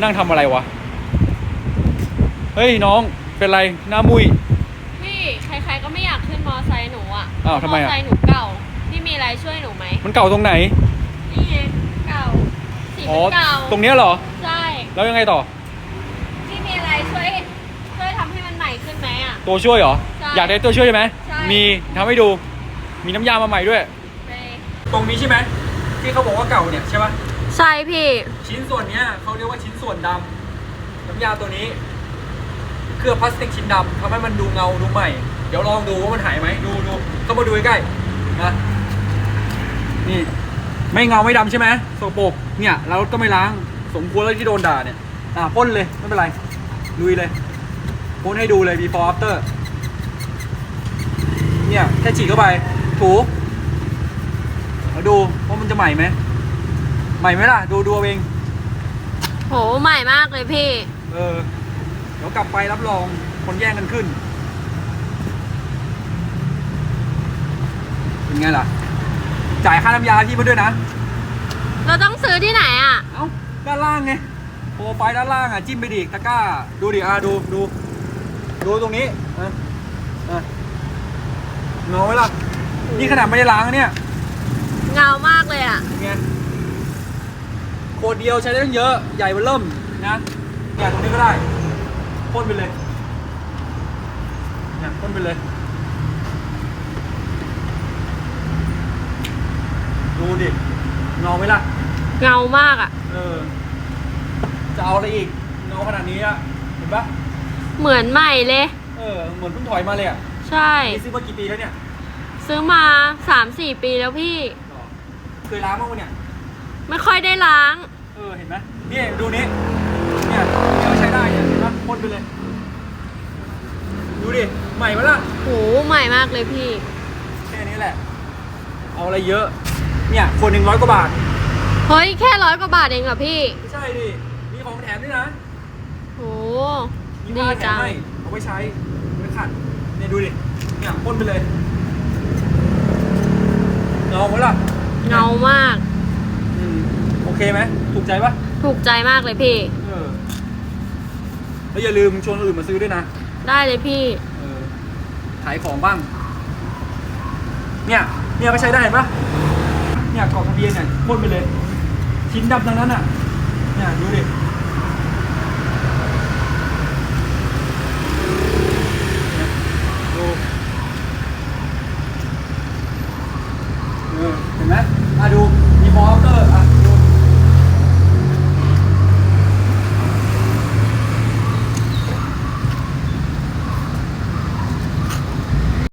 นั่งทำอะไรวะ เฮ้ยน้องเป็นไรหน้ามุย พี่ใครๆก็ไม่อยากขึ้นมอไซค์หนูอะอ้าวทำไมอะ มอไซค์หนูเก่า พี่มีอะไรช่วยหนูไหม มันเก่าตรงไหนนี่ไงเก่า สีอ๋อมันเก่าตรงเนี้ยเหรอ ใช่ แล้วยังไงต่อ พี่มีอะไรช่วยช่วยทำให้มันใหม่ขึ้นไหมอะ ตัวช่วยเหรอ ใช่อยากได้ตัวช่วยใช่ไหมใช่ มีทำให้ดู มีน้ำยามาใหม่ด้วย ไปตรงนี้ใช่ไหมที่เขาบอกว่าเก่าเนี่ยใช่ปะ ใช่พี่ ชิ้นส่วนเนี้ยเขาเรียกว่าชิ้นส่วนดำน้ำยาตัวนี้ เคลือบพลาสติกชิ้นดำทำให้มันดูเงาดูใหม่ เดี๋ยวลองดูว่ามันหายไหมดูดูเข้ามาดูใกล้ๆนะนี่ ไม่เงาไม่ดำใช่ไหมสโปรกเนี่ยเราก็ไม่ล้างสมควรแล้วที่โดนด่าเนี่ยอะพ่นเลยไม่เป็นไรลุยเลยพ่นให้ดูเลย before after เนี่ยแค่ฉีดเข้าไปถูแล้วดูว่ามันจะใหม่ไหม ใหม่ไหมล่ะ ดูดูเอาเองโหใหม่มากเลยพี่ เออ เดี๋ยวกลับไปรับรองคนแย่งกันขึ้น เป็นไงล่ะ จ่ายค่าน้ำยาพี่มาด้วยนะ เราต้องซื้อที่ไหนอะ เอ้า ด้านล่างไงโปรไฟล์ด้านล่างอะ จิ้มไปดิตะกร้า ดูดิอะดูดู ดูตรงนี้อะอะเงาไหมล่ะ นี่ขนาดไม่ได้ล้างนะเนี่ยเงามากเลยอะ เป็นไงโค ดเดียวใช้ได้ตั้งเยอะใหญ่เบอเริ่มนะเนี่ยตรงนี้ก็ได้พ่นไปเลยเนี่ยพ่นไปเลย ดูดิเงาไหมล่ะ เงามากอะ เออ จะเอาอะไรอีกเงาขนาดนี้อะเห็นปะเหมือนใหม่เลย เออเหมือนเพิ่งถอยมาเลยอะใช่ นี่ซื้อมากี่ปีแล้วเนี่ยซื้อมาสามสี่ปีแล้วพี่หรอเคยล้างบ้างปะเนี่ย ไม่ค่อยได้ล้าง เออเห็นไหมนี่ดูนี้เนี่ยเดี๋ยวใช้ได้เนี่ยเห็นปะพ่นไปเลย ดูดิใหม่ปะล่ะโหใหม่มากเลยพี่ แค่นี้แหละ เอาอะไรเยอะ เนี่ยคนหนึ่งร้อยกว่าบาท เฮ้ย แค่ร้อยกว่าบาทเองเหรอพี่ ไม่ใช่ดิมีของแถมด้วยนะโห มีดีผ้าแถจัมง ให้เอาไว้ใช้ไม่ขัดเนี่ยดูดิเนี่ยพ่นไปเลยเงาไหมล่ะเงามากอืมโอ โอเคไหมถูกใจปะถูกใจมากเลยพี่ เออแล้วอย่าลืมชวนคนอื่นมาซื้อด้วยนะได้เลยพี่ เออขายของบ้าง เนี่ยเนี่ยก็ใช้ได้เห็ปะเนี่ยกรอกทะเบียนเนี่ยพ่นไปเลย ชิ้นดำทั้งนั้นอะ เนี่ยดูดิดูเห็นไหมมาดูมีมอเตอร์